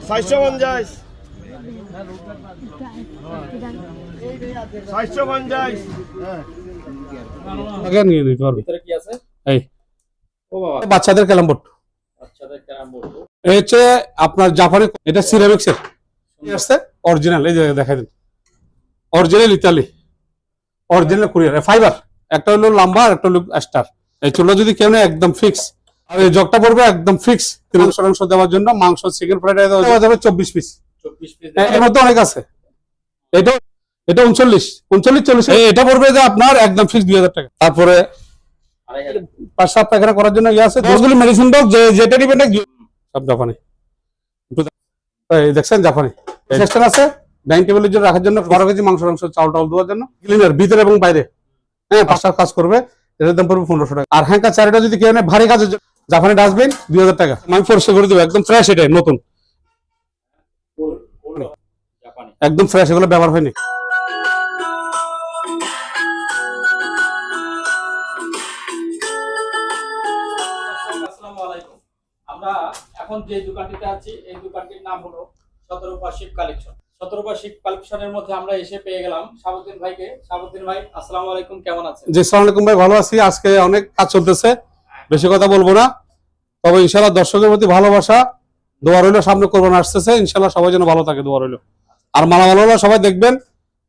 চারশো পঞ্চাশ। পঞ্চাশ। বাচ্চাদের ক্যারাম বোর্ড। হচ্ছে আপনার জাপানি এটা সিরামিক্স এর আসছে অরিজিনাল এই দেখাই দিন। Original Italy original courier fibre একটা হলো লম্বা আর একটা হলো স্টার এই চুলটা যদি কেউ একদম ফিক্স আর এই জগটা পড়বে একদম ফিক্স তিন শতাংশ দেওয়ার জন্য। মাংস চিকেন ফ্রাইড রাইস দেওয়া যাবে চব্বিশ পিস এর মধ্যে অনেক আছে। এটা এটা উনচল্লিশ। উনচল্লিশ চল্লিশ এটা পড়বে যে আপনার একদম ফিক্স দুই হাজার টাকা। তারপরে পাঁচ সাত পায়খানা করার জন্য ইয়ে আছে। দশগুলি মেডিসিন যে যেটা নিবেন না সব জাপানি। দেখছেন জাপানি? সিস্টেম আছে। ডাইনিং টেবিলের জন্য রাখার জন্য বারো কেজি মাংস মাংস চাউল টাউল দেওয়ার জন্য। ক্লিনার ভিতরে এবং বাইরে। হ্যাঁ পাঁচটা কাজ করবে। এটার দাম পড়বে পনেরোশো টাকা। আর হ্যাঁ চারিটা যদি কেউ ভারী কাজের জন্য। জাপানি ডাস্টবিন দুই হাজার টাকা। আমি পরিষ্কার করে দেবো একদম ফ্রেশ এটাই নতুন। গোল- গোল জাপানি একদম ফ্রেশ এগুলো ব্যবহার হয়নি। আমরা এখন যে দোকানটিতে আছি এই দোকানটির নাম হলো সতেরোপা শিব কালেকশন। সতেরোপা শিব কালেকশনের মধ্যে আমরা এসে পেয়ে গেলাম সাবুদ্দিন ভাইকে। সাবুদ্দিন ভাই আসসালামু আলাইকুম কেমন আছেন? জি সালাম আলাইকুম ভাই ভালো আছি। আজকে অনেক কাজ চলতেছে। বেশি কথা বলব না। তবে ইনশাল্লাহ দর্শকের প্রতি ভালোবাসা দোয়া রইল সামনে কোরবান আসতেছে ইনশাল্লাহ সবাই যেন ভালো থাকে দোয়া রইল। আর মালা ভালো হলে সবাই দেখবেন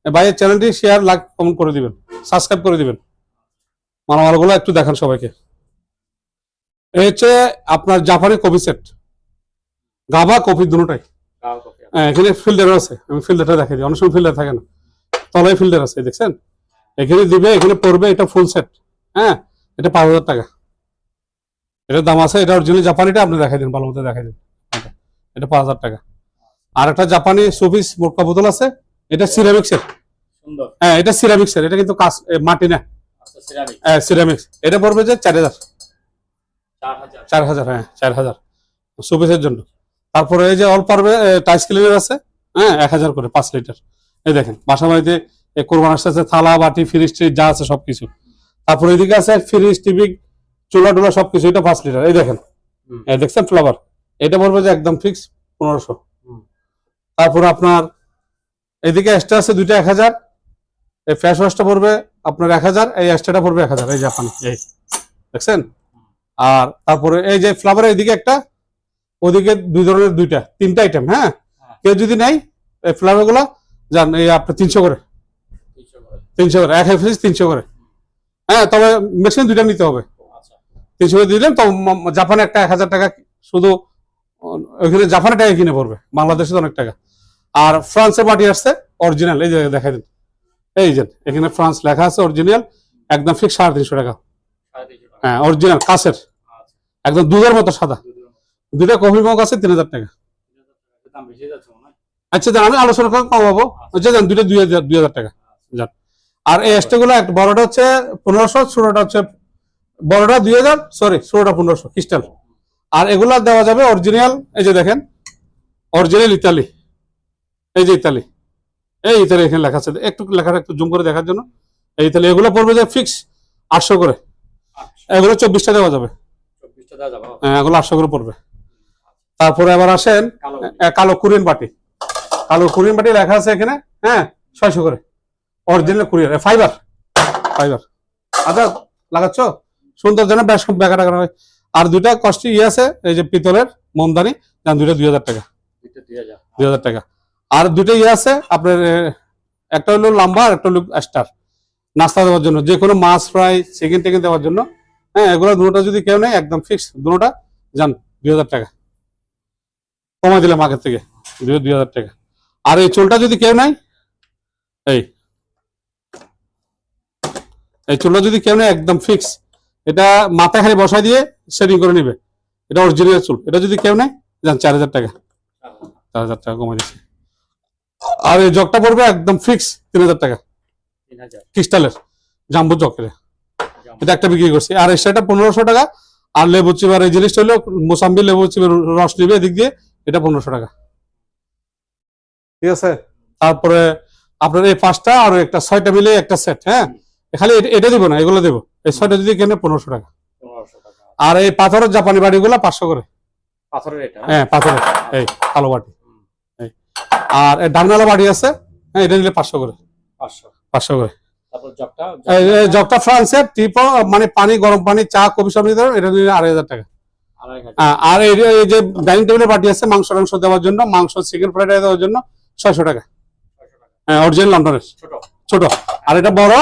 ভাইয়ের চ্যানেলটি শেয়ার লাইক কমেন্ট করে দিবেন সাবস্ক্রাইব করে দিবেন। মালা ভালোগুলো একটু দেখান সবাইকে। এই হচ্ছে আপনার জাপানি কফি সেট। গাবা কফি গাও কফি হ্যাঁ, এখানে ফিল্টার আছে আমি ফিল্টারটা দেখাই দিই। অনেক সময় ফিল্টার থাকে না। তলায় ফিল্টার আছে দেখছেন? এখানে দিবে এখানে পড়বে এটা ফুল সেট হ্যাঁ এটা পাঁচ হাজার টাকা। এটার দাম আছে এটা অরিজিনাল জাপানিটা আপনি দেখাই দিন ভালো মতো দেখাই দিন। এটা- পাঁচ হাজার টাকা। আর একটা জাপানি সুপিস মোটকা বোতল আছে এটা সিরামিক্সের সুন্দর। হ্যাঁ এটা সিরামিক্সের এটা কিন্তু কাজ মাটি না। আচ্ছা সিরামিক সিরামিক্স এটা পড়বে যে চার হাজার। চার হাজার। হ্যাঁ চার হাজার। সুপিসের জন্য। তারপরে এই যে অল পারবে টাইস ক্লিনার আছে হ্যাঁ এক হাজার করে পাঁচ লিটার। এই দেখেন বাসা বাড়িতে কোরবান আসতেছে থালা বাটি ফ্রিজ যা আছে সবকিছু। তারপরে এদিকে আছে ফ্রিজ টিভি চুলা টুলা সবকিছু এটা পাঁচ লিটার এই দেখেন। এই দেখছেন ফ্লাভার এটা পড়বে যে একদম ফিক্স পনেরোশো। তারপরে আপনার এদিকে এক্সট্রা আছে দুইটা এক হাজার। এই ফ্যাশ ওয়াশটা পড়বে আপনার এক হাজার এই এক্সট্রাটা পড়বে এক হাজার এই জাপানি এই। দেখছেন? আর তারপরে এই যে ফ্লাভারের এদিকে একটা ওদিকে দুই ধরনের দুইটা তিনটা আইটেম হ্যাঁ? হ্যাঁ। কেউ যদি নাই এই ফ্লাভারগুলো যান এই আপনার তিনশো করে। তিনশো করে। এক ফ্রিজ তিনশো করে। হ্যাঁ তবে মেশিন দুইটা নিতে হবে। আচ্ছা তিনশো করে দিলেন তো জাপানে একটা এক হাজার টাকা শুধু ওইখানে জাপানে টাকা কিনে পড়বে বাংলাদেশে তো অনেক টাকা। আর ফ্রান্সে মাটি আসছে অরিজিনাল এই যে দেখাই দিন। এই যে এখানে ফ্রান্স লেখা আছে অরিজিনাল একদম ফিক্স সাড়ে তিনশো টাকা। হ্যাঁ অরিজিনাল কাছের। আচ্ছা। একদম দুধের মতো সাদা। দুটা। কফি মগ আছে তিন হাজার টাকা। আচ্ছা আমি আলোচনা করে কমাবো। আচ্ছা। যান দুইটা দুই হাজার দুই হাজার টাকা। যান। আর এই এক্সট্রা গুলো একটা বড়টা হচ্ছে পনেরোশো ছোটটা হচ্ছে বড়টা দুই হাজার সরি ষোলোটা পনেরোশো ক্রিস্টাল আর এগুলা দেওয়া যাবে অরিজিনাল এই যে দেখেন অরিজিনাল ইতালি। এই যে ইতালি। এই ইতালি এখানে লেখা আছে। একটু লেখাটা একটু জুম করে দেখার জন্য। এই ইতালি এগুলো পড়বে যে ফিক্স আটশো করে। এগুলো চব্বিশটা দেওয়া যাবে। হ্যাঁ, এগুলো আটশো করে পড়বে। তারপরে আবার আসেন কালো কালো বাটি। কালো কোরিয়ান বাটি লেখা আছে এখানে হ্যাঁ ছয়শো করে। অরিজিনাল কোরিয়ান ফাইবার ফাইবার আচ্ছা লাগাচ্ছ? সুন্দর যেন বেশ বেকা টাকা হয়। আর দুইটা কষ্ট ইয়ে আছে এই যে পিতলের মোমদানি দুইটা দুই হাজার টাকা। দুই হাজার। টাকা। আর দুইটা ইয়ে আছে আপনার একটা হলো লাম্বা আর একটা হলো স্টার। নাস্তা দেওয়ার জন্য যে কোনো মাছ ফ্রাই চিকেন টেকেন দেওয়ার জন্য। হ্যাঁ এগুলো দুটোটা যদি কেউ নেয় একদম ফিক্স দুটোটা যান দুই হাজার টাকা। কমাই দিলাম আগের থেকে দুই দুই হাজার টাকা। আর এই চুলটা যদি কেউ নেয় এই। এই চুলটা যদি কেউ নেয় একদম ফিক্স এটা মাথায় খালি বসাই দিয়ে সেটিং করে নিবে। এটা অরিজিনাল চুল। এটা যদি কেউ নেয় যান চার হাজার টাকা। চার হাজার টাকা কমাই দিচ্ছে। আর এই জগটা পড়বে একদম ফিক্স তিন হাজার টাকা। ক্রিস্টালের জাম্বু জাম। এটা একটা বিক্রি করছি। আর এক্সট্রাটা পনেরোশো টাকা। আর লেবু চিবার এই জিনিসটা হলো মোসাম্বি লেবু চিবার রস নিবে এদিক দিয়ে এটা পনেরোশো টাকা। ঠিক আছে? তারপরে আপনার এই পাঁচটা আর একটা ছয়টা মিলে একটা সেট হ্যাঁ? খালি এটা দিব না এগুলো দেবো। এই ছয়টা যদি কেনে পনেরোশো টাকা। আর এই পাথরের জাপানি বাড়িগুলো পাঁচশো করে। পাথরের এটা হ্যাঁ পাথরের। এই কালো বাটি। আর এই ডাংনালা বাটি আছে হ্যাঁ এটা নিলে পাঁচশো করে। পাঁচশো। পাঁচশো করে। জগটা? ফ্রান্সের টিপ মানে পানি গরম পানি চা কফি সব নিতে এটা নিলে আড়াই হাজার টাকা। আহ, আর এই যে- ডাইনিং টেবিলের বাটি আছে মাংস টাংস দেওয়ার জন্য মাংস চিকেন ফ্রাইড রাইস দেওয়ার জন্য ছয়শো টাকা। ছয়শো টাকা। হ্যাঁ অরিজিনাল লন্ডনের। ছোট। ছোট। আর এটা বড়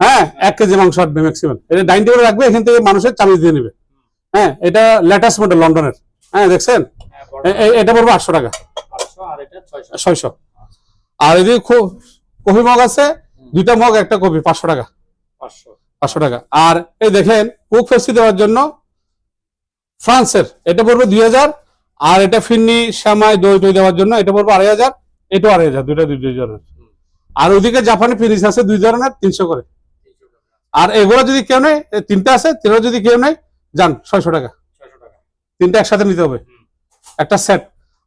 হ্যাঁ এক কেজি মাংস আসবে ম্যাক্সিমাম এটা ডাইনিং টেবিল রাখবে এখান থেকে মানুষের চামিচ দিয়ে নেবে। হ্যাঁ এটা লেটেস্ট মডেল লন্ডনের। হ্যাঁ দেখছেন? হ্যাঁ এটা পড়বে আটশো টাকা। ছয়শো। ছয়শো। আর এদিকে খুব কফি মগ আছে। দুইটা মগ একটা কফি পাঁচশো টাকা। পাঁচশো। টাকা। আর এই দেখেন কুক ফেসি দেওয়ার জন্য ফ্রান্সের এটা পড়বে দুই হাজার। আর এটা ফিন্নি শ্যামাই দই টই দেওয়ার জন্য এটা পড়বে আড়াই হাজার। এটাও আড়াই হাজার দুইটা দুই জনের আর ওদিকে জাপানি ফিনিশ আছে দুই ধরনের তিনশো করে। আর এগুলো যদি কেউ নেই এ তিনটা আছে তিনটা যদি কেউ নেই যান ছয়শো টাকা। তিনটা একসাথে নিতে হবে। একটা সেট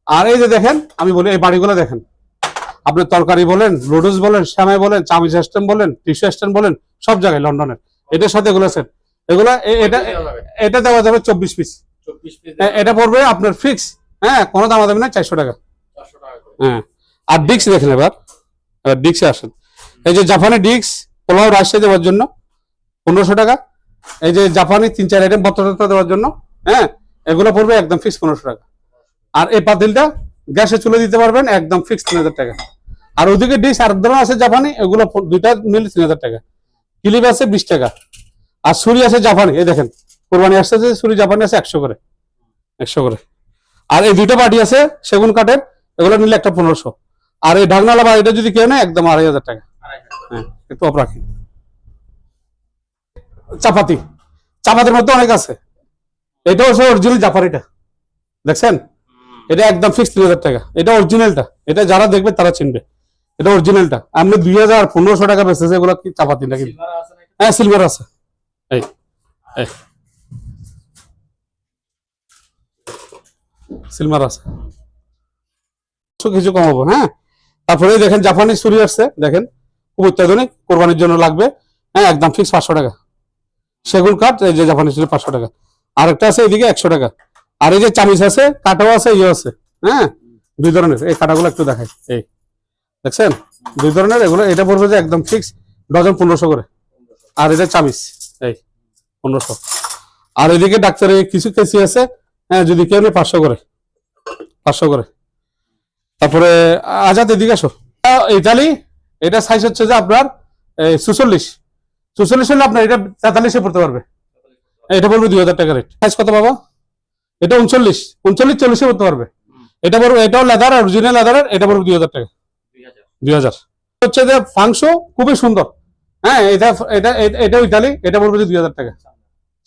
আর এই যে দেখেন আমি বলি এই বাড়িগুলো দেখেন। আপনি তরকারি বলেন লুডুস বলেন শ্যামাই বলেন চামিচ স্ট্যান্ড বলেন টিস্যু স্ট্যান্ড বলেন সব জায়গায় লন্ডনের। এটার সাথে এগুলো সেট এগুলো এটা দেওয়া যাবে। এটা দেওয়া যাবে চব্বিশ পিস এটা পড়বে আপনার ফিক্স হ্যাঁ কোনো দাম দামি না চারশো টাকা হ্যাঁ। আর ডিক্স দেখেন এবার। এবার ডিক্সে আসেন। এই যে জাপানি ডিক্স পোলাও রাজশাহী দেওয়ার জন্য। পনেরোশো টাকা। এই যে জাপানি তিন, চার আইটেম বত্তরতা দেওয়ার জন্য হ্যাঁ এগুলো পড়বে একদম ফিক্স পনেরোশো টাকা। আর এই পাতিলটা গ্যাসে চুলে দিতে পারবেন, একদম ফিক্স তিন হাজার টাকা। আর ওদিকে ডিশ আর ধরনের আছে জাপানি, এগুলো দুইটা মিলে তিন হাজার টাকা। কিলিপ আছে বিশ টাকা। আর সুরি আছে জাপানি, এই দেখেন, কোরবানি আসছে ছুরি জাপানি আছে একশো করে একশো করে। আর এই দুইটা বাটি আছে সেগুন কাঠের, এগুলো নিলে একটা পনেরোশো। আর এই ঢাকনালা বা এটা যদি কেউ নেয়, একদম আড়াই হাজার টাকা। হ্যাঁ একটু অফ চাপাতি। চাপাতির মধ্যে অনেক আছে। এটা হচ্ছে অরিজিনাল জাপানিটা দেখছেন? এটা একদম ফিক্স তিন হাজার টাকা। এটা অরিজিনালটা এটা যারা দেখবে তারা চিনবে। এটা অরিজিনালটা আপনি দুই হাজার পনেরোশো টাকা বেচেছে এগুলো কি চাপাতি নাকি? হ্যাঁ সিলভার আছে। এই সিলভার আছে। কিছু কমাবো হ্যাঁ? তারপরে দেখেন জাপানি ছুরি আসছে। দেখেন খুব অত্যাধুনিক। কোরবানির জন্য লাগবে। হ্যাঁ একদম ফিক্স পাঁচশো টাকা। সেগুন কাঠ, এই যে জাপানি ছুরি পাঁচশো টাকা। আরেকটা আছে এদিকে একশো টাকা। আর এই যে চামিচ আছে, কাটাও আছে ইয়ে আছে। হ্যাঁ? দুই ধরনের। এই কাটাগুলো একটু দেখাই। এই। দেখছেন? দুই ধরনের। এগুলো, এটা পড়বে যে একদম ফিক্স ডজন পনেরোশো করে। আর এটা চামিচ। এই, পনেরোশো। আর এদিকে ডাক্তারের কিছু কেসি আছে। হ্যাঁ যদি কেউ নেই পাঁচশো করে। পাঁচশো করে। তারপরে, আজাদ, এদিকে আসো। ইতালি, এটা সাইজ হচ্ছে যে আপনার সুচল্লিশ সুচল্লিশ হলে আপনার এটা তেতাল্লিশে পড়তে পারবে। এটা পড়বে দুই হাজার টাকা রেট সাইজ কত বাবা এটা উনচল্লিশ। উনচল্লিশ, চল্লিশে পড়তে পারবে। এটা পড়বে, এটাও লেদার অরিজিনাল লেদারের এটা পড়বে দুই হাজার টাকা। দুই হাজার। হচ্ছে যে ফাংশো খুবই সুন্দর। হ্যাঁ এটা এটা, এটা- ইতালি, এটা পড়বে দুই হাজার টাকা।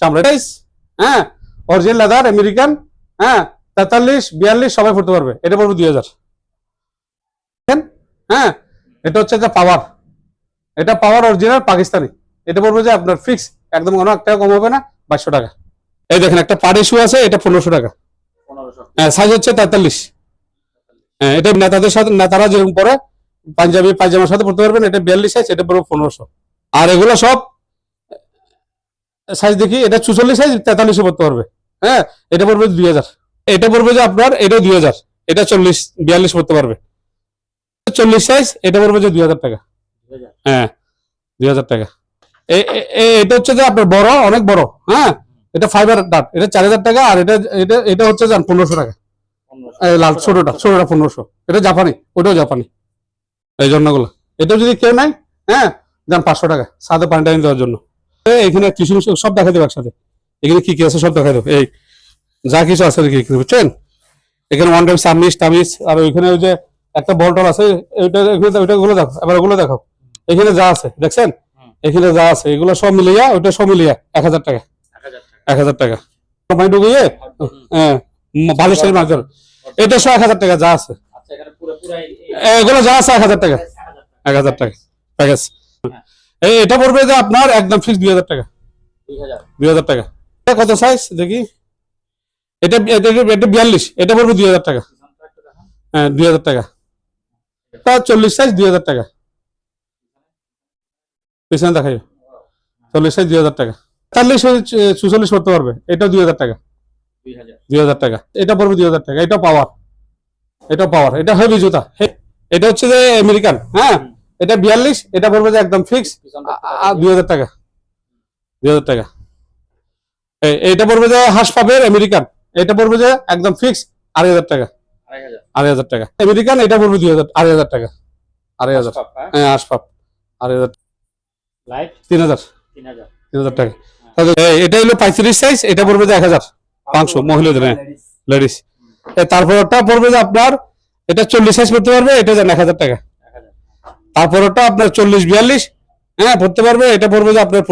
চামড়া। টাইস হ্যাঁ অরিজিনাল লেদার আমেরিকান হ্যাঁ তেতাল্লিশ, বিয়াল্লিশ, সবাই পড়তে পারবে। এটা পড়বে দুই হাজার। হ্যাঁ এটা হচ্ছে যে পাওয়ার এটা পাওয়ার অরিজিনাল পাকিস্তানি। এটা পড়বে যে আপনার ফিক্স একদম কোনো একটা কম হবে না বাইশশো টাকা। এই দেখেন একটা পাড়ি শু আছে এটা পনেরোশো টাকা। হ্যাঁ সাইজ হচ্ছে তেতাল্লিশ। হ্যাঁ এটা নেতাদের সাথে নেতারা যেরকম পরে পাঞ্জাবি পায়জামার সাথে পড়তে পারবেন এটা বিয়াল্লিশ সাইজ এটা পড়বে পনেরোশো। আর এগুলো সব সাইজ দেখি এটা চুচল্লিশ সাইজ তেতাল্লিশে পড়তে পারবে। হ্যাঁ এটা পড়বে দুই হাজার। এটা পড়বে যে আপনার এটা দুই হাজার। এটা চল্লিশ বিয়াল্লিশ পড়তে পারবে। চল্লিশ সাইজ এটা পড়বে যে দুই হাজার টাকা। হ্যাঁ দুই হাজার টাকা। এটা হচ্ছে যে আপনার বড় অনেক বড় হ্যাঁ? এটা ফাইবার ডাট এটা চার হাজার টাকা আর এটা এটা এটা হচ্ছে যান পনেরোশো টাকা। লাল ছোটটা ছোটটা পনেরোশো। এটা জাপানি ওটাও জাপানি। এই জন্যগুলো। এটাও যদি কেউ নাই হ্যাঁ যান পাঁচশো টাকা। সাথে পানি টানি দেওয়ার জন্য। এখানে কিছু কিছু সব দেখাই দেবো একসাথে। এখানে কি কি আছে সব দেখাই দেবো। এই যা কিছু আছে দেখি এখানে বুঝছেন এখানে ওয়ান টাইম সামিস টামিস আর ওইখানে ওই যে একটা বল টল আছে ওইটা ওইটা ওইটা গুলো দেখো এবার ওগুলো দেখো এখানে যা আছে দেখছেন? এখানে যা আছে এগুলো সব মিলিয়া ওইটা সব মিলিয়া এক হাজার টাকা। এক হাজার টাকা। হাজার টাকা হ্যাঁ সেল মার্কেট। এটা সব এক হাজার টাকা যা আছে। এগুলো যা আছে এক হাজার টাকা। এক হাজার টাকা। প্যাকেজ। এই এটা পড়বে যে আপনার একদম ফিক্স দুই হাজার টাকা। দুই হাজার। টাকা। এটা কত সাইজ দেখি। এটা এটা এটা বিয়াল্লিশ। এটা পড়বে দুই হাজার টাকা। হ্যাঁ দুই হাজার টাকা। এটা চল্লিশ সাইজ দুই হাজার টাকা। পিছনে দেখাই চল্লিশ সাইজ দুই হাজার টাকা। চল্লিশ চুচল্লিশ করতে পারবে। এটা দুই হাজার টাকা। দুই হাজার। টাকা। এটা পড়বে দুই হাজার টাকা। এটা পাওয়ার এটা পাওয়ার এটা হেভি জুতা। এটা হচ্ছে যে আমেরিকান হ্যাঁ? এটা বিয়াল্লিশ এটা পড়বে যে একদম ফিক্স দুই হাজার টাকা। দুই হাজার টাকা। এ- এইটা পড়বে যে হাঁস পাবের আমেরিকান এটা পড়বে যে একদম ফিক্স আড়াই হাজার টাকা। আড়াই হাজার। আড়াই হাজার টাকা। আমেরিকান এটা পড়বে দুই হাজার আড়াই হাজার টাকা। আড়াই হাজার। হ্যাঁ হাঁস পাপ। আড়াই হাজার লাইট তিন হাজার। তিন হাজার। তিন হাজার টাকা। তাহলে এটা হলো সাইজ এটা পড়বে মহিলাদের হ্যাঁ। লেডিস তারপরটা পড়বে যে আপনার এটা চল্লিশ সাইজ পড়তে পারবে এটা টাকা। তারপরটা আপনার চল্লিশ বিয়াল্লিশ হ্যাঁ পড়তে পারবে এটা পড়বে যে আপনার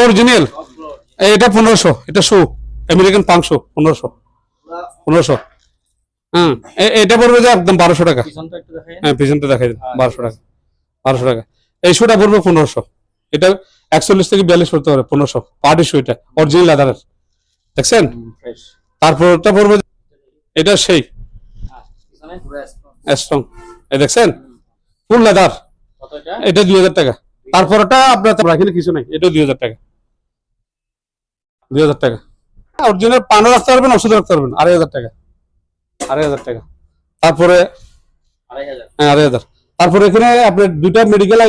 অরিজিনাল এটা পনেরোশো এটা শু আমেরিকান হ্যাঁ এটা পড়বে যে একদম বারোশো টাকা। পিছনটা একটু দেখাই। হ্যাঁ পিছনটা দেখাই বারোশো টাকা। বারোশো টাকা। এই শুটা পড়বে পনেরোশো। এটা একচল্লিশ থেকে বিয়াল্লিশ পড়তে পারে পনেরোশো। পার্টি শু এটা অরিজিনাল লেদারের দেখছেন? তারপর ওটা পড়বে এটা সেই। স্ট্রং এই দেখছেন? ফুল লেদার এটা? দুই হাজার টাকা। তারপর ওটা আপনার এখানে কিছু নেই। এটা দুই হাজার টাকা। দুই হাজার টাকা। অরিজিনাল পানও রাখতে পারবেন ওষুধ রাখতে পারবেন। আড়াই হাজার টাকা। আড়াই হাজার টাকা। তারপরে আড়াই হাজার। হ্যাঁ আড়াই হাজার। তারপরে এখানে আপনার দুইটা মেডিকেল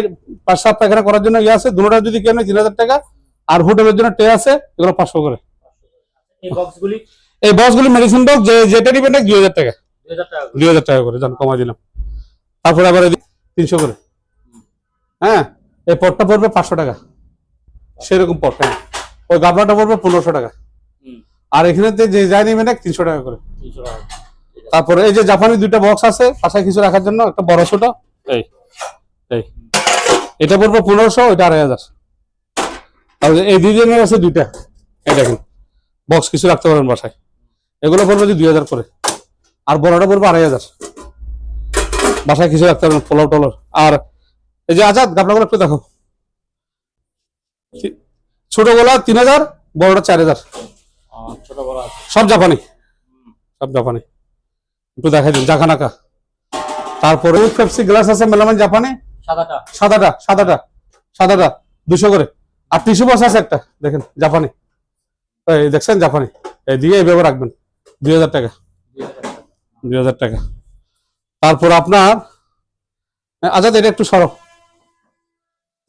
পাঁচ সাত পায়খানা করার জন্য ইয়ে আছে। দুটোটা যদি কেন তিন হাজার টাকা। আর হোটেলের জন্য টে আছে এগুলো পাঁচশো করে। এই বক্সগুলি মেডিসিন বক্স যে যেটা নিবেন দুই হাজার টাকা। দুই হাজার টাকা করে। করে জান কমাই দিলাম। তারপরে আবার তিনশো করে। হ্যাঁ এই পটটা পড়বে পাঁচশো টাকা। সেরকম পট হ্যাঁ। ওই গাবলাটা পড়বে পনেরোশো টাকা। আর এখানে যে যাই নেবেন তিনশো টাকা করে। তিনশো টাকা। আছে। তারপরে এই যে জাপানি দুইটা বক্স আছে পাশে কিছু রাখার জন্য একটা বড় ছোট। এই এই। এটা পড়বে পনেরোশো ওইটা আড়াই হাজার। তাহলে এই দিনের আছে দুইটা। এই দেখেন বক্স কিছু রাখতে পারেন বাসায়। এগুলো পড়বে যে দুই হাজার করে। আর বড়টা পড়বে আড়াই হাজার। বাসায় কিছু রাখতে পারেন পোলাও টোলার আর এই যে আজাদ গাবলাগুলো একটু দেখো। ছোটগুলা তিন হাজার বড়টা চার হাজার। ছোট সব জাপানি। সব জাপানি। একটু দেখাই দিন জাকানাকা তারপরে পেপসি গ্লাস আছে মেলামান জাপানে? সাদাটা। সাদাটা সাদাটা সাদাটা দুশো করে। আর টিস্যু বক্স আছে একটা দেখেন জাপানি। এই দেখছেন জাপানি। এই দিয়ে এইভাবে রাখবেন। দুই হাজার টাকা। দুই হাজার টাকা। তারপর আপনার আজাদ এটা একটু সরব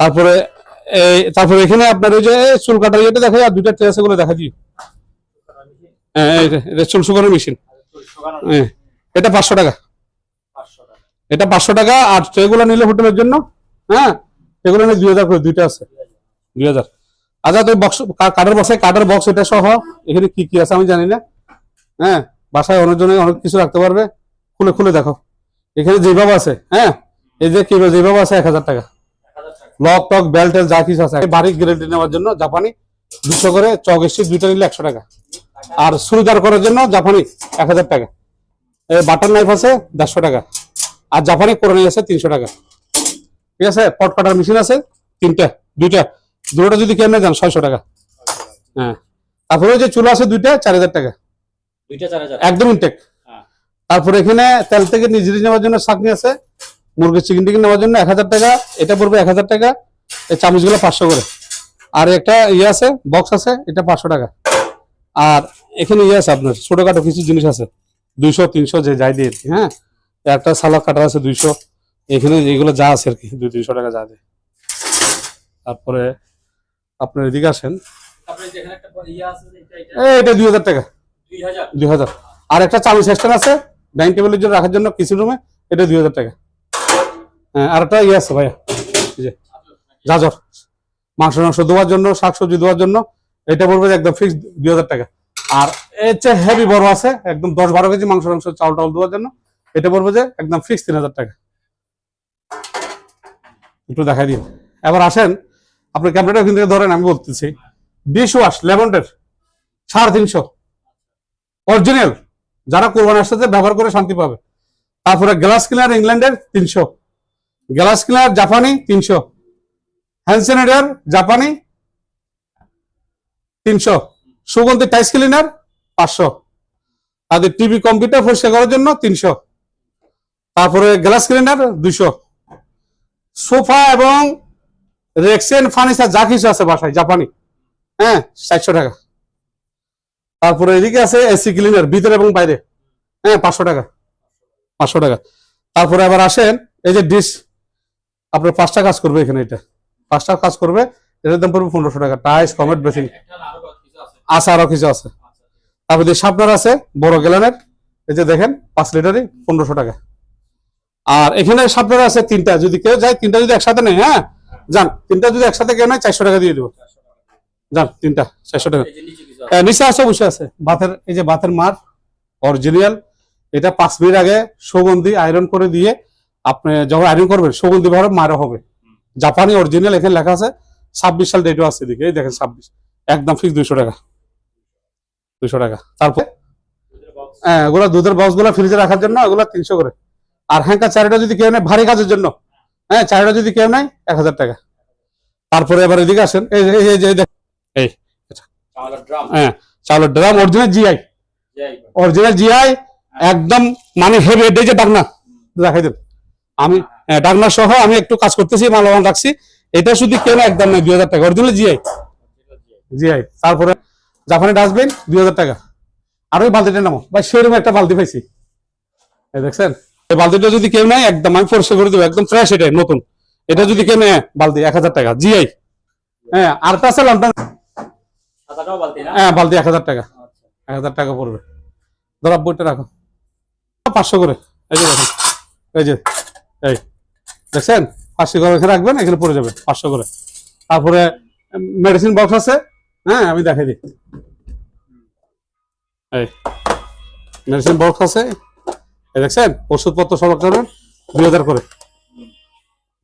তারপরে এই তারপরে এখানে আপনার ওই যে চুল কাটার ইয়েটা দেখা যায় দুইটা ট্রে আছে গুলো দেখা দিই হ্যাঁ চুল শুকানোর মেশিন হ্যাঁ, এটা পাঁচশো টাকা। এটা পাঁচশো টাকা, আর সেগুলো নিলে হোটেলের জন্য হ্যাঁ? এগুলো নিয়ে দুই হাজার করে, দুইটা আছে। দুই হাজার। আচ্ছা তুই বক্স কাঠের বক্সে কাঠের বক্স এটা সহ এখানে কি কি আছে আমি জানি না। হ্যাঁ? বাসায় অনেকজনে অনেক কিছু রাখতে পারবে। খুলে খুলে দেখো। এখানে যেভাবে আছে হ্যাঁ? এই যে কীভাবে যেভাবে আছে এক হাজার টাকা। লক, টক, বেল্ট যা কিছু আছে। বাড়ি গ্যারেন্টি নেওয়ার জন্য জাপানি দুশো করে চক এসছি দুইটা নিলে একশো টাকা। আর সুবিধার করার জন্য জাপানি এক হাজার টাকা। বাটার নাইফ আছে, দেড়শো টাকা। আর জাপানি কোরআনি আছে তিনশো টাকা। ঠিক আছে? পট কাটার মেশিন আছে তিনটা দুইটা। দুটোটা যদি কেমনে যান ছয়শো টাকা। হ্যাঁ। তারপরে ওই যে চুলা আছে দুইটা চার হাজার টাকা। একদম ইনটেক হ্যাঁ। তারপরে এখানে তেল থেকে নিজের নেওয়ার জন্য চাকনি আছে। মুরগির চিকেন টিকেন নেওয়ার জন্য এক হাজার টাকা। এটা পড়বে এক হাজার টাকা। এই চামচগুলো পাঁচশো করে। আর একটা ইয়ে আছে বক্স আছে এটা পাঁচশো টাকা। আর এখানে ইয়ে আছে আপনার ছোটখাটো কিছু জিনিস আছে। দুইশো তিনশো যে যাই দিয়ে হ্যাঁ? একটা সালাদ কাটার আছে দুইশো। এখানে এগুলো যা আছে আর কি দুই তিনশো টাকা যা দেয়। তারপরে আপনার এদিকে আসেন। এটা দুই হাজার টাকা। দুই হাজার? আর একটা চালু সিস্টেম আছে ডাইনিং টেবিলের জন্য রাখার জন্য কিছু রুমে এটা দুই হাজার টাকা। হ্যাঁ আর একটা ইয়ে আছে ভাইয়া গাজর। মাংস মাংস ধোয়ার জন্য শাকসবজি ধোয়ার জন্য এটা পড়বে যে একদম ফিক্স দুই হাজার টাকা। আর এর চেয়ে হেভি বড় আছে একদম দশ বারো কেজি মাংস মাংস চাউল টাউল ধোয়ার জন্য এটা পড়বে যে একদম ফিক্স তিন হাজার টাকা। একটু দেখাই দিন এবার আসেন আপনি ক্যামেরাটা ওখান থেকে ধরেন, আমি বলতেছি। ডিশ ওয়াশ লেমন্ডের সাড়ে তিনশো। অরিজিনাল। যারা কোরবানি আসতে ব্যবহার করে শান্তি পাবে। তারপরে গ্লাস ক্লিনার ইংল্যান্ডের তিনশো। গ্লাস ক্লিনার জাপানি তিনশো। হ্যান্ড স্যানিটাইজার জাপানি তিনশো। সুগন্ধি টাইস ক্লিনার পাঁচশো। তাদের টিভি কম্পিউটার পরিষ্কার করার জন্য তিনশো। তারপরে গ্লাস ক্লিনার দুইশো। সোফা এবং রেক্সেন ফার্নিচার যা কিছু আছে বাসায়, জাপানি। হ্যাঁ চারশো টাকা। তারপরে এদিকে আছে এসি ক্লিনার ভিতরে এবং বাইরে। হ্যাঁ পাঁচশো টাকা। পাঁচশো টাকা। তারপরে আবার আসেন, এই যে ডিশ আপনার পাঁচটা কাজ করবে এখানে এটা। পাঁচটা কাজ করবে, এটার দাম পড়বে পনেরোশো টাকা। টাইস কমেট বেসিন আছে আরও কিছু আছে। তারপরে যে শার্পনার আছে, বড় গ্যালানের এই যে দেখেন, পাঁচ লিটারই পনেরোশো টাকা। আর এখানে শার্পনার আছে তিনটা, যদি কেউ যায় তিনটা যদি একসাথে নেয় হ্যাঁ? যান, তিনটা যদি একসাথে কেউ নেয়, চারশো টাকা দিয়ে দেবো। যান, তিনটা, চারশো টাকা। নিচে আছে বসে আছে। বাতের এই যে বাতের মার, অরিজিনাল। এটা পাঁচ মিনিট আগে সুগন্ধি আয়রন করে দিয়ে আপনি যখন আয়রন করবেন, সুগন্ধি ভাবে মারা হবে। জাপানি অরিজিনাল, এখানে লেখা আছে, ছাব্বিশ সাল ডেটও আছে এদিকে, এই দেখেন ছাব্বিশ। একদম ফিক্স দুইশো টাকা। দুইশো টাকা। তারপর? হ্যাঁ ওগুলো দুধের বক্সগুলো ফ্রিজে রাখার জন্য ওগুলো তিনশো করে। আর হ্যাঙ্কার চারিটা যদি কেউ নেয় ভারী কাজের জন্য। হ্যাঁ চারিটা যদি কেউ নেয় এক হাজার টাকা। তারপরে এবার এদিকে আসেন এই যে- এই যে- এই হ্যাঁ চাউলের drum original GI original GI একদম মানে হেভি এই যে ডাকনা দেখাই দেন আমি হ্যাঁ, ডাকনা সহ আমি একটু কাজ করতেছি মালামাল রাখছি। এটা শুধু কেন একদম না দুই হাজার টাকা। অরিজিনাল জিআই জিআই তারপরে জাপানি ডাস্টবিন দুই হাজার টাকা। আর ওই বালতিটা নামো। ভাই সেরকম একটা বালতি পাইছি। দেখছেন? এই বালতিটা যদি কেউ নেয় একদম আমি পরিষ্কার করে দেবো একদম ফ্রেশ এটাই নতুন। এটা যদি কেউ নেয় বালতি এক হাজার টাকা জিআই হ্যাঁ আর তা আছে হ্যাঁ বালতি এক হাজার টাকা। এক হাজার টাকা পড়বে। ধরো বইটা রাখো। পাঁচশো করে। এই যে দেখেন এই যে এই। দেখছেন? পাঁচশো করে এখানে রাখবেন এখানে পড়ে যাবে পাঁচশো করে। তারপরে মেডিসিন বক্স আছে। হ্যাঁ আমি দেখাই দিই। এই মেডিসিন বক্স আছে। দেখছেন ওষুধপত্র করবেন দুই হাজার করে।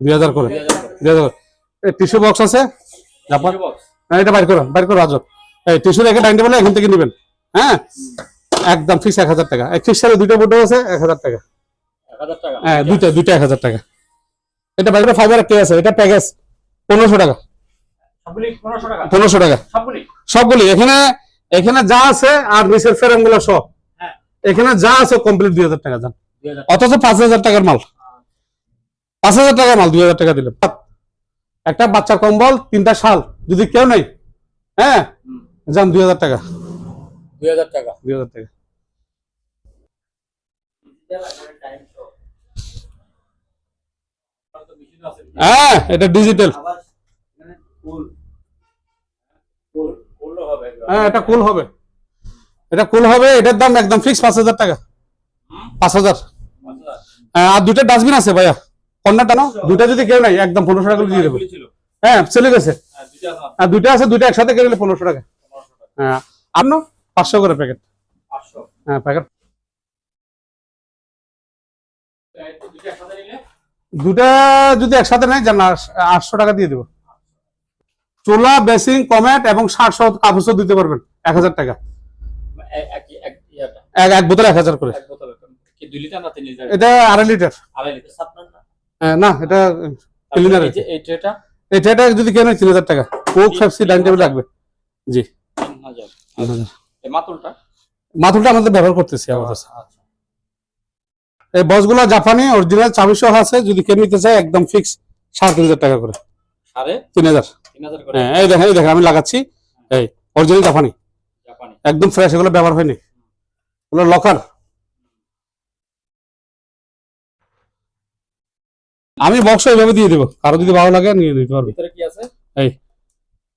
দুই হাজার করে দুই হাজার টিস্যু বক্স আছে? জাপান? হ্যাঁ, এটা বাইর করো বাইর করো রাজক। এই টিস্যু রেখে ডাইনিং টেবিলে এখান থেকে নেবেন। হ্যাঁ? একদম ফিক্স এক হাজার টাকা। এক সালে দুইটা বোর্ড আছে এক হাজার টাকা। হ্যাঁ দুইটা দুইটা এক হাজার টাকা। এটা বাইরে ফাইবার একটা আছে এটা প্যাকেজ পনেরোশো টাকা। সবগুলি 1500 টাকা? পনেরোশো টাকা। সবগুলি? এখানে এখানে যা আছে আর নিচের ফ্রেমগুলো সব। এখানে যা আছে কমপ্লিট দুই হাজার টাকা যান অথচ পাঁচ হাজার টাকার মাল। পাঁচ হাজার টাকার মাল দুই হাজার টাকা দিলে একটা বাচ্চা কম্বল তিনটা শাল যদি কেউ নেই হ্যাঁ? যান দুই হাজার টাকা। 2000 টাকা। দুই হাজার টাকা। হ্যাঁ এটা ডিজিটাল হবে হ্যাঁ এটা কুল হবে। এটা কুল হবে এটার দাম একদম ফিক্স পাঁচ হাজার টাকা। পাঁচ হাজার। হ্যাঁ, আর দুইটা ডাস্টবিন আছে ভাইয়া। কন্যাটা না দুইটা যদি কেউ নাই একদম পনেরোশো টাকা দিয়ে দেবো। হ্যাঁ চলে গেছে। হ্যাঁ দুইটা আছে। দুইটা আছে দুইটা একসাথে কিনলে পনেরোশো টাকা। হ্যাঁ আর না পাঁচশো করে প্যাকেট হ্যাঁ প্যাকেট নিলে দুটা যদি একসাথে নেয় জানা আটশো টাকা দিয়ে দেবো। চোলা বেসিং কমেট এবং ষাট সহ কাপড় দিতে পারবেন এক হাজার টাকা। এক বোতল এক হাজার করে। এক বোতল কি 2 লিটার না 3 লিটার? এটা আড়াই লিটার। না এটা ক্লিনার এই ট্রেটা যদি কেন তিন হাজার টাকা। কোক ফেপসি ডাইনিং টেবিল লাগবে। জি। 3000 মাতুলটা? আমাদের ব্যবহার করতেছি আমাদের আচ্ছা এই বসগুলো জাপানি অরিজিনাল চাবি সহ আছে। যদি কেউ নিতে চায় একদম ফিক্স সাড়ে তিন হাজার টাকা করে। সাড়ে তিন হাজার। হ্যাঁ এই দেখেন এই দেখেন আমি লাগাচ্ছি। এই অরিজিনাল জাপানি। একদম ফ্রেশ এগুলো ব্যবহার হয়নি। লকার আমি বক্স এইভাবে দিয়ে দেবো। কারও যদি ভালো লাগে নিয়ে নিতে পারবে। কি আছে? এই।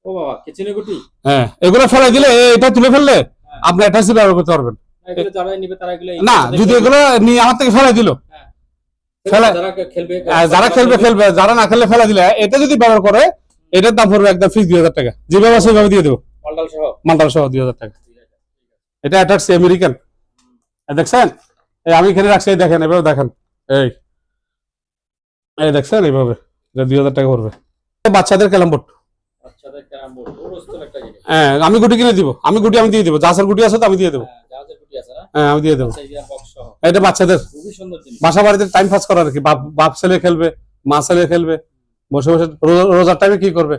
ও বাবা কিচেনে গুটি? হ্যাঁ এগুলো ফেলে দিলে এটা তুলে ফেললে আপনি অ্যাটাচ ব্যবহার করতে পারবেন। না যদি এগুলো নিয়ে আমার থেকে ফেলে দিল। যারা খেলবে খেলবে যারা না খেললে ফেলে দিলে এটা যদি ব্যবহার করে এটার দাম পড়বে একদম ফিক্স দুই হাজার টাকা। যেভাবে দিয়ে দেবো। সহ। মান্ডাল সহ দুই হাজার টাকা। এটা অ্যাটাচ আমেরিকান দেখছেন? এই আমি এখানে রাখছি এই দেখেন এভাবে দেখেন। এই। এই দেখছেন এইভাবে। এটা দুই হাজার টাকা পড়বে। বাচ্চাদের ক্যালাম বোর্ড। হ্যাঁ আমি গুটি কিনে দিব। আমি গুটি আমি দিয়ে দেবো। যাচার গুটি আছে তো আমি দিয়ে দেবো। হ্যাঁ, জাহাজের গুটি আছে না? হ্যাঁ আমি দিয়ে দেবো। যে এটা বাচ্চাদের। খুবই সুন্দর জিনিস। বাসা বাড়িতে টাইম পাস করার কি? বাপ বাপ ছেলে খেলবে মা ছেলে খেলবে বসে বসে রোজার টাইমে কি করবে?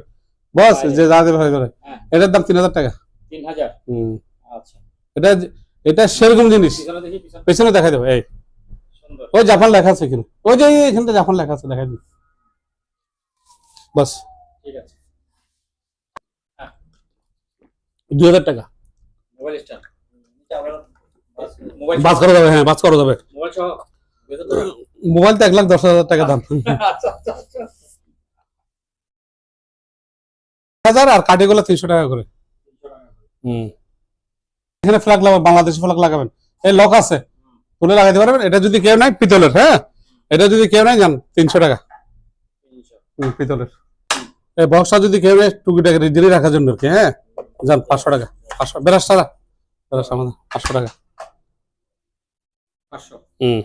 বস যে যা দেবে হয় করে। হ্যাঁ। এটার দাম তিন হাজার টাকা। তিন হাজার? হুম। আচ্ছা। এটা এটা সেরকম জিনিস। পিছনে দেখি দেখা দেবো এই। ওই জাপান লেখা আছে এখানে। ওই যে এখানটা জাপান লেখা আছে দেখাই দিই বাস। ঠিক আছে। দুই হাজার টাকা। মোবাইল বাস করা যাবে হ্যাঁ বাস করা যাবে? মোবাইল তো এক লাখ দশ হাজার টাকা দাম। আচ্ছা আচ্ছা আচ্ছা। হাজার আর কাটিগুলো তিনশো টাকা করে। হুম। এখানে ফ্ল্যাগ লাগাবেন বাংলাদেশি ফ্ল্যাগ লাগাবেন। এই লক আছে। তুলে লাগাইতে পারবেন। এটা যদি কেউ নাই পিতলের হ্যাঁ? এটা যদি কেউ নাই যান তিনশো টাকা। পিতলের। এই বক্সটা যদি কেউ নেই টুকিটাকে রেডি রাখার জন্য আর কি হ্যাঁ? যান পাঁচশো টাকা। পাঁচশো বেরাস টাকা বেরাস আমাদের পাঁচশো টাকা। পাঁচশো। হুম।